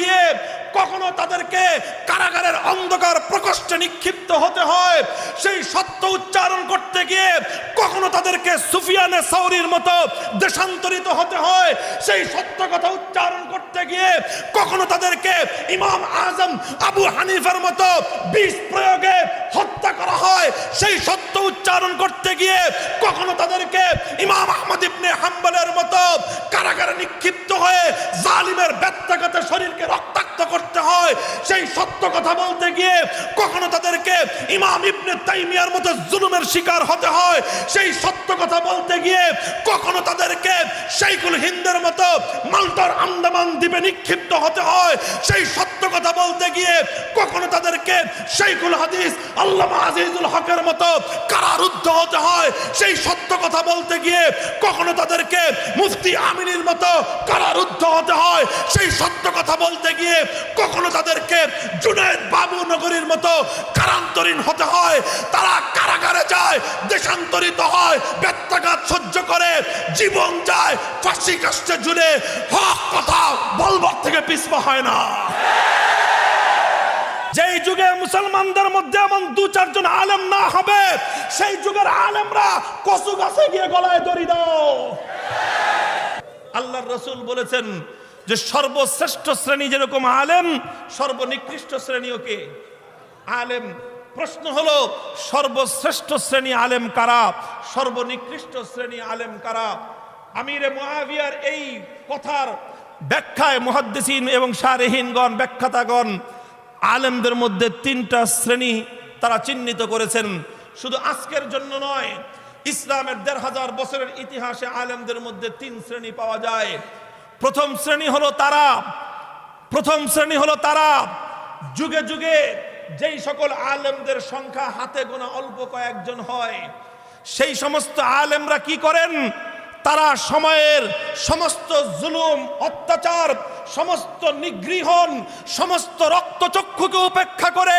গিয়ে কখনো তাদেরকে কারাগারের অন্ধকার প্রকোষ্ঠে নিক্ষিপ্ত হতে হয়। সেই সত্য উচ্চারণ করতে গিয়ে কখনো তাদেরকে সুফিয়ানে সৌরির মতো দেশান্তরিত হতে হয়। সেই সত্য কথা উচ্চারণ করতে গিয়ে কখনো তাদেরকে ইমাম আজম আবু হানিফার মতো বিষ প্রয়োগে হত্যা করা হয়। সেই সত্য উচ্চারণ করতে গিয়ে কখনো তাদেরকে ইমাম আহমদ ইবনে হাম্বলের মতো কারাগারে নিক্ষিপ্ত হয়ে জালিমের ব্যত্যাঘাতে শরীরকে রক্তাক্ত করতে হয়। সেই সত্য কথা বলতে গিয়ে কখনো তাদেরকে ইমাম ইবনে তাইমিয়ার মতো জুলুমের শিকার হতে হয়। সেই সত্য কথা বলতে গিয়ে কখনো তাদেরকে সেইকুল হিন্দের মতো মাল্টার আন্দামান দ্বীপে নিক্ষিপ্ত হতে হয়। সেই সত্য কথা বলতে গিয়ে কখনো তাদেরকে সেইকুল হাদিস, আল্লামা আজিজুল হকের মতো কারারুদ্ধ হতে হয়। সেই সত্য কথা বলতে গিয়ে কখনো তাদেরকে মুফতি আমিনীর মতো কারারুদ্ধ হতে হয়। সেই সত্য কথা বলতে গিয়ে কখনো তাদেরকে জুনায়দ বাবু নগরীর মতো কারান্তরীণ হতে হয়। তারা কারাগারে যায়, দেশান্তরিত হয় ব্যত্যাঘাত সহ্য করে, জীবন যায়, ফাঁসি কাষ্টে জুড়ে হক কথা বলবার থেকে পিছপা হয় না। যেই যুগে মুসলমানদের মধ্যে এমন দু চারজন আলেম না হবে, সেই যুগের আলেমরা কচু গাছে গিয়ে গলায় দড়ি দাও। আল্লাহর রসুল বলেছেন যে সর্বশ্রেষ্ঠ শ্রেণি যেরকম আলেম, সর্বনিকৃষ্ট শ্রেণীও কে? আলেম। প্রশ্ন হলো, সর্বশ্রেষ্ঠ শ্রেণি আলেম কারা? সর্বনিকৃষ্ট শ্রেণি আলেম কারা? আমিরে মুআবিয়ার এই কথার ব্যাখ্যায় মুহাদ্দিসিন এবং সারেহীনগণ ব্যাখ্যাতাগণ, আলেমদের মধ্যে তিনটা শ্রেণি তারা চিহ্নিত করেছেন। শুধু আজকের জন্য নয়, ইসলামের দেড় হাজার বছরের ইতিহাসে আলেমদের মধ্যে তিন শ্রেণি পাওয়া যায়। প্রথম শ্রেণি হলো তারা প্রথম শ্রেণি হলো তারা যুগে যুগে যেই সকল আলেমদের সংখ্যা হাতে গোনা অল্প কয়েকজন হয়, সেই সমস্ত আলেমরা কি করেন? তারা সময়ের সমস্ত জুলুম, অত্যাচার, সমস্ত নিগৃহণ, সমস্ত রক্তচক্ষুকে উপেক্ষা করে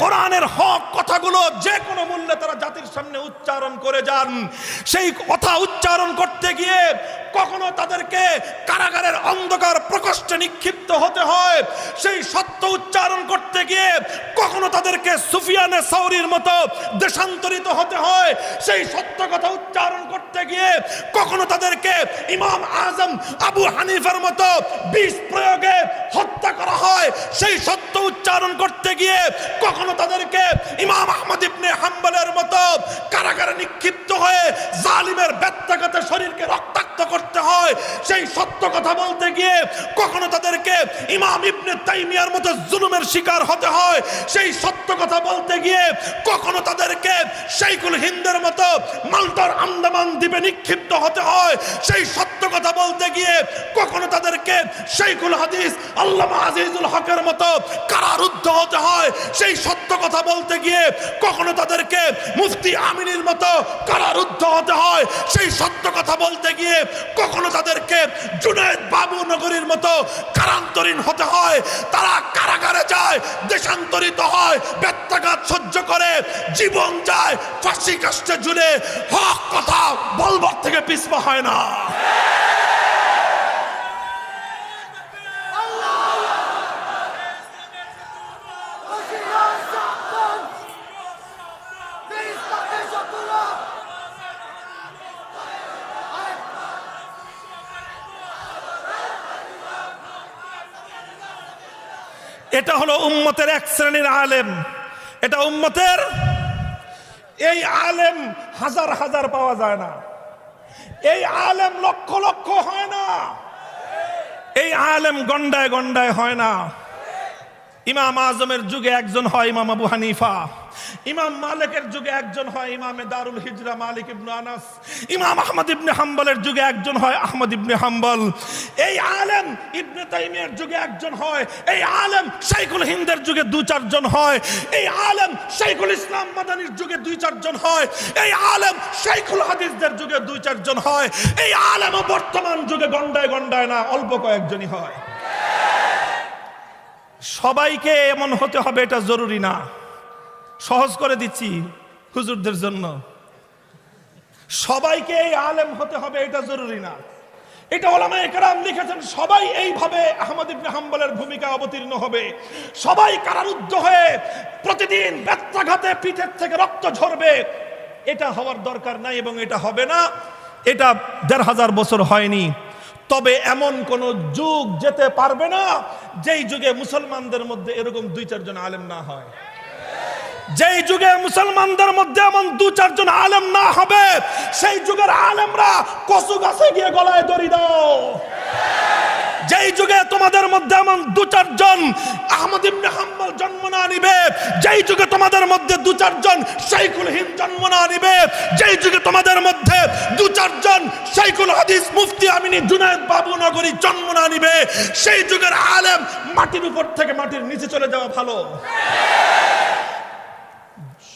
কোরআনের হক কথাগুলো যে কোনো মূল্যে তারা জাতির সামনে উচ্চারণ করে যান। সেই কথা উচ্চারণ করতে গিয়ে কখনো তাদেরকে কারাগারের অন্ধকার প্রকোষ্ঠে নিক্ষিপ্ত হতে হয়। সেই সত্য উচ্চারণ করতে গিয়ে কখনো তাদেরকে সুফিয়ানে সৌরির মতো দেশান্তরিত হতে হয়। সেই সত্য কথা উচ্চারণ করতে গিয়ে কখনো তাদেরকে ইমাম আজম আবু হানিফার মতো বিষ প্রয়োগে হত্যা করা হয়। সেই সত্য উচ্চারণ করতে গিয়ে কখনো তাদেরকে ইমাম আহমদ ইবনে হাম্বলের মতো কারাগারে নিক্ষিপ্ত হয়ে জালিমের ব্যত্যাঘাতে শরীরকে রক্তাক্ত করতে হয়। সেই সত্য কথা বলতে গিয়ে কখনো তাদেরকে ইমাম ইবনে তাইমিয়ার মতো জুলুমের শিকার হতে হয়। সেই সত্য কথা বলতে গিয়ে কখনো তাদেরকে সেইকুল হিন্দের মতো মালতার আন্দামান দ্বীপে নিক্ষিপ্ত হতে হয়। সেই সত্য কথা বলতে গিয়ে কখনো তাদেরকে সেইকুল হাদিস, আল্লামা আজিজুল হকের মতো কারারুদ্ধ হতে হয়। সেই সত্য কথা বলতে গিয়ে কখনো তাদেরকে মুফতি আমিনীর মতো কারারুদ্ধ হতে হয়। সেই সত্য কথা বলতে গিয়ে কখনো তাদেরকে জুনায়দ বাবু নগরীর মতো কারান্তরীণ হতে হয়। তারা কারাগারে যায়, দেশান্তরিত হয়, ব্যত্যাঘাত সহ্য করে, জীবন যায়, ফাঁসি কাষ্টে জুড়ে হক কথা বলবার থেকে পিছপা হয় না। এটা হলো উম্মতের এক শ্রেণির আলেম। এটা উম্মতের এই আলেম হাজার হাজার পাওয়া যায় না। এই আলেম লক্ষ লক্ষ হয় না। এই আলেম গন্ডায় গন্ডায় হয় না। ইমাম আজমের যুগে একজন হয় ইমাম আবু হানিফা। ইমাম মালিকের যুগে একজন হয় ইমামে দারুল হিজরা মালিক ইবনে আনাস। ইমাম আহমদ ইবনে হাম্বলের যুগে একজন হয় আহমদ ইবনে হাম্বল। এই আলেম ইবনে তাইমিয়ার যুগে একজন হয়, এই আলেম শাইখুল হিন্দের যুগে দু চারজন হয়, এই আলেম শাইখুল ইসলাম মাদানির যুগে দুই চারজন হয়, এই আলেম শাইখুল হাদিসদের যুগে দুই চারজন হয়, এই আলেম বর্তমান যুগে গন্ডায় গন্ডায় না, অল্প কয়েকজনই হয়। সবাইকে এমন হতে হবে, এটা জরুরি না। সহজ করে দিচ্ছি হুজুরদের জন্য। সবাইকে এই আলেম হতে হবে, এটা জরুরি না। এটা ওলামা একরাম লিখেছেন, সবাই এইভাবে আহমদ ইবনে হাম্বলের ভূমিকা অবতীর্ণ হবে। সবাই কারারুদ্ধ হয়ে প্রতিদিন ব্যত্যাঘাতে পিঠের থেকে রক্ত ঝরবে। এটা হওয়ার দরকার নাই এবং এটা হবে না। এটা দেড় হাজার বছর হয়নি। তবে এমন কোন যুগ যেতে পারবে না, যেই যুগে মুসলমানদের মধ্যে এরকম দুই চারজন আলেম না হয়। যেই যুগে মুসলমানদের মধ্যে এমন দু চারজন আলেম না হবে, সেই যুগের আলেমরা কচু গাছে গিয়ে গলায় দড়ি দাও। যেই যুগে তোমাদের মধ্যে এমন দু চারজন আহমদ ইবনে হাম্বল জন্ম না নিবে, যেই যুগে তোমাদের মধ্যে দু চারজন শাইখুল হিন্দ জন্ম না নিবে, যেই যুগে তোমাদের মধ্যে দু চারজন শাইখুল হাদিস মুফতি আমিনী জুনায়েদ বাবু নগরী জন্ম না নিবে, সেই যুগের আলেম মাটির উপর থেকে মাটির নিচে চলে যাওয়া ভালো।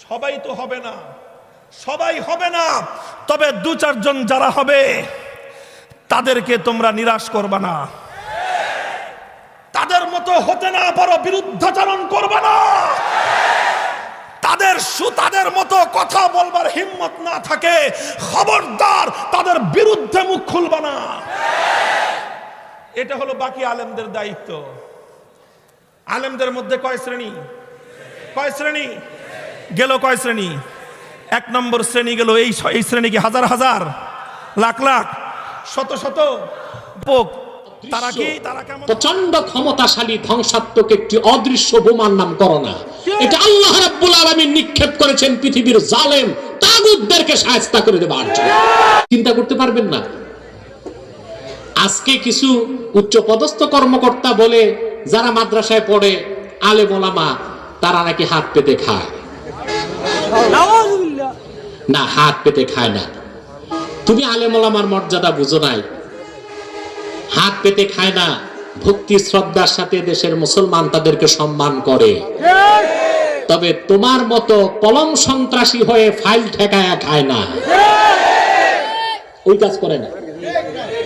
সবাই তো হবে না। সবাই হবে না। তবে দু চারজন যারা হবে, তাদেরকে তোমরা নিরাশ করবা না। তাদের মতো হতে না পারো, বিরুদ্ধাচরণ করবে না। তাদের সু, তাদের মতো কথা বলবার হিম্মত না থাকে, খবরদার তাদের বিরুদ্ধে মুখ খুলবা না। এটা হলো বাকি আলেমদের দায়িত্ব। আলেমদের মধ্যে কয় শ্রেণি? কয় শ্রেণি? গেল কয় শ্রেণি? এক নম্বর শ্রেণি গেল এই এই শ্রেণি কি হাজার হাজার লাখ লাখ শত শত। পোক তারা কি? তারা কেমন? প্রচণ্ড ক্ষমতাশালী ধ্বংসাত্মক একটি অদৃশ্য বোমার নাম করোনা। এটা আল্লাহ রাব্বুল আলামিন নিক্ষেপ করেছেন পৃথিবীর জালেম তাগুতদেরকে সায়স্তা করে দেবার জন্য। চিন্তা করতে পারবেন না। আজকে কিছু উচ্চ পদস্থ কর্মকর্তা বলে যারা মাদ্রাসায় পড়ে আলে ওলামা তারা নাকি হাত পেতে খায়। না, হাত পেতে খায় না। তুমি আলেম ওলামার মর্যাদা বুঝো নাই। হাত পেতে খায় না, ভক্তি, শ্রদ্ধার সাথে দেশের মুসলমান তাদেরকে সম্মান করে। তবে তোমার মতো কলম সন্ত্রাসী হয়ে ফাইল ঠেকায়া খায় না। ওই কাজ করে না।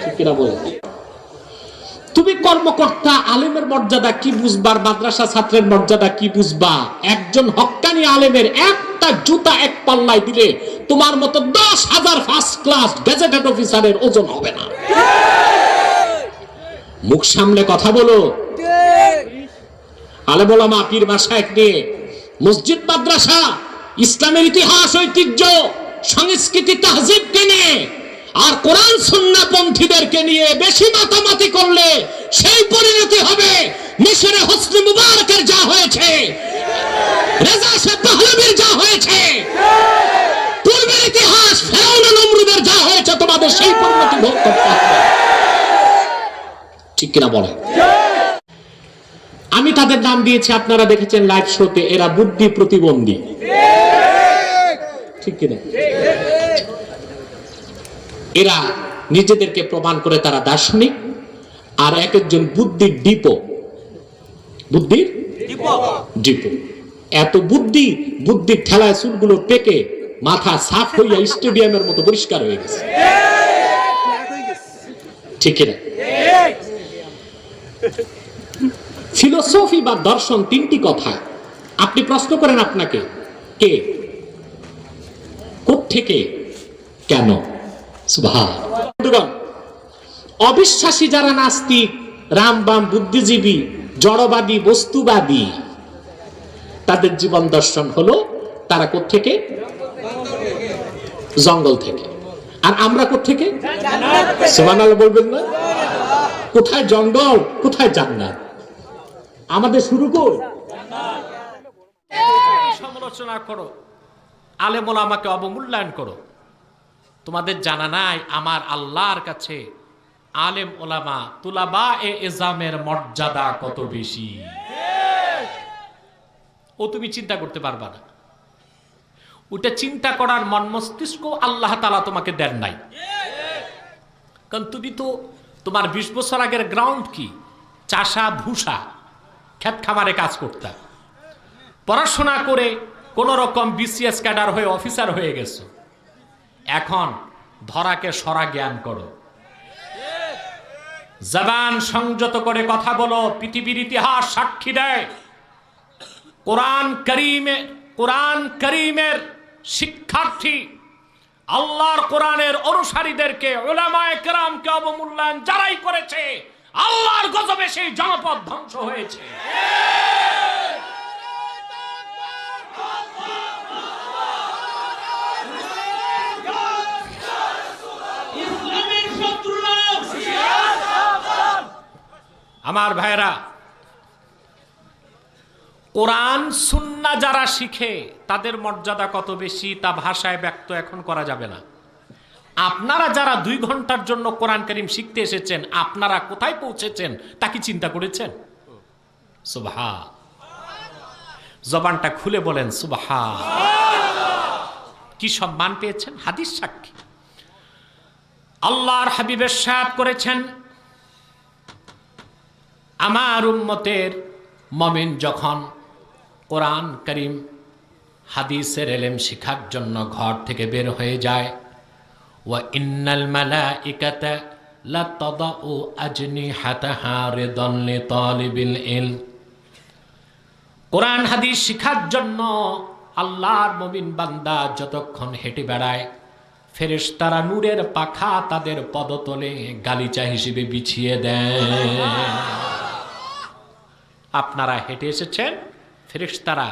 ঠিক কিনা বলে? তুমি কর্মকর্তা, আলেমের মর্যাদা কি বুঝবার, মাদ্রাসা ছাত্রের মর্যাদা কি বুঝবা? একজন হক্কানি আলেমের একটা জুতা এক পাল্লায় দিলে তোমার মতো দশ হাজার ফার্স্ট ক্লাস গেজেটেড অফিসারের ওজন হবে না। মুখ সামনে কথা বলো। আলেমোলামা পীর মাসায়েক নিয়ে মসজিদ মাদ্রাসা, ইসলামের ইতিহাস ঐতিহ্য, সংস্কৃতি তাহজিবকে নিয়ে আর কোরআন সুন্না পন্থীদেরকে নিয়ে বেশি মাতামাতি করলে সেই পরিণতি হবে। মিশরে হোসনি মুবারকের যা হয়েছে, রেজা সে পাহলবির যা হয়েছে, পূর্বের ইতিহাস ফেরাউন নমরুদের যা হয়েছে, তোমাদের সেই পরিণতি ভোগ করতে হবে। ঠিক কিনা বলেন আমি তাদের নাম দিয়েছি, আপনারা দেখেছেন লাইভ শোতে এরা বুদ্ধি প্রতিবন্ধী। ঠিক কিনা? এরা নিজেদেরকে প্রমাণ করে তারা দার্শনিক আর এক একজন বুদ্ধির ডিপো। বুদ্ধির? ডিপো। এত বুদ্ধি বুদ্ধির ঠেলায় চুলগুলো পেকে মাথা সাফ হইয়া স্টেডিয়ামের মতো পরিষ্কার হয়ে গেছে। ঠিক কিনা? ফিলোসফি বা দর্শন তিনটি কথা। আপনি প্রশ্ন করেন আপনাকে কে? থেকে কেন? অবিশ্বাসী যারা নাস্তিক, রামবাম বুদ্ধিজীবী, জড়বাদী, বস্তুবাদী, তাদের জীবন দর্শন হলো তারা থেকে জঙ্গল থেকে। আর আমরা থেকে সুবহানাল্লাহ বলবেন না? কোথায় জঙ্গল, কোথায় জান্নাত? আমাদের শুরু কর সমালোচনা করো, আলেমুল আমাকে অবমূল্যায়ন করো। তোমাদের জানা নাই, আমার আল্লাহর কাছে আলেম ওলামা তুলাবা এ এজামের মর্যাদা কত বেশি? ও তুমি চিন্তা করতে পারবা না। ওটা চিন্তা করার মন মস্তিষ্ক আল্লাহ তালা তোমাকে দেন নাই। কারণ তুমি তো তোমার বিশ বছর আগের গ্রাউন্ড কি? চাষা, ভূষা, ক্ষেত খামারে কাজ করতাম পড়াশোনা করে কোন রকম বিসিএস ক্যাডার হয়ে অফিসার হয়ে গেছো। এখন ধরাকে সরা জ্ঞান করো। জবান সংযত করে কথা বলো, পৃথিবীর ইতিহাস সাক্ষী দেয়। কোরআন করিমে, কোরআন করিমের শিক্ষার্থী, আল্লাহর কোরআনের অনুসারীদেরকে ওলামায়ে কেরামকে অবমূল্যায়ন যারাই করেছে, আল্লাহর গজবে সেই জনপদ ধ্বংস হয়েছে। আমার ভাইরা কোরআন, সুন্না যারা শিখে, তাদের মর্যাদা কত বেশি তা ভাষায় ব্যক্ত এখন করা যাবে না। আপনারা যারা দুই ঘণ্টার জন্য কোরআন করিম শিখতে এসেছেন, আপনারা কোথায় পৌঁছেছেন তা কি চিন্তা করেছেন? সুবহা জবানটা খুলে বলেন সুবহা কি সম্মান পেয়েছেন? হাদিস সাক্ষী। আল্লাহর হাবিবের সাথ করেছেন আমার উম্মতের মমিন যখন কোরআন করিম হাদিসের এলেম শিখার জন্য ঘর থেকে বের হয়ে যায় ও ইন্নাল মালাইকাতা লাতাদাউ আজনিহাতাহা রিদান লিতালিবিল ইলম। কোরআন হাদিস শিখার জন্য আল্লাহর মমিন বান্দা যতক্ষণ হেঁটে বেড়ায়, ফেরেশতারা নূরের পাখা তাদের পদতলে গালিচা হিসেবে বিছিয়ে দেয়। আপনারা হেঁটে এসেছেন ফেরেশতারা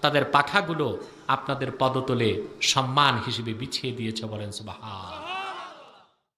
তাদের পাখাগুলো আপনাদের পদতলে সম্মান হিসেবে বিছিয়ে দিয়েছে বলেন সুবহান।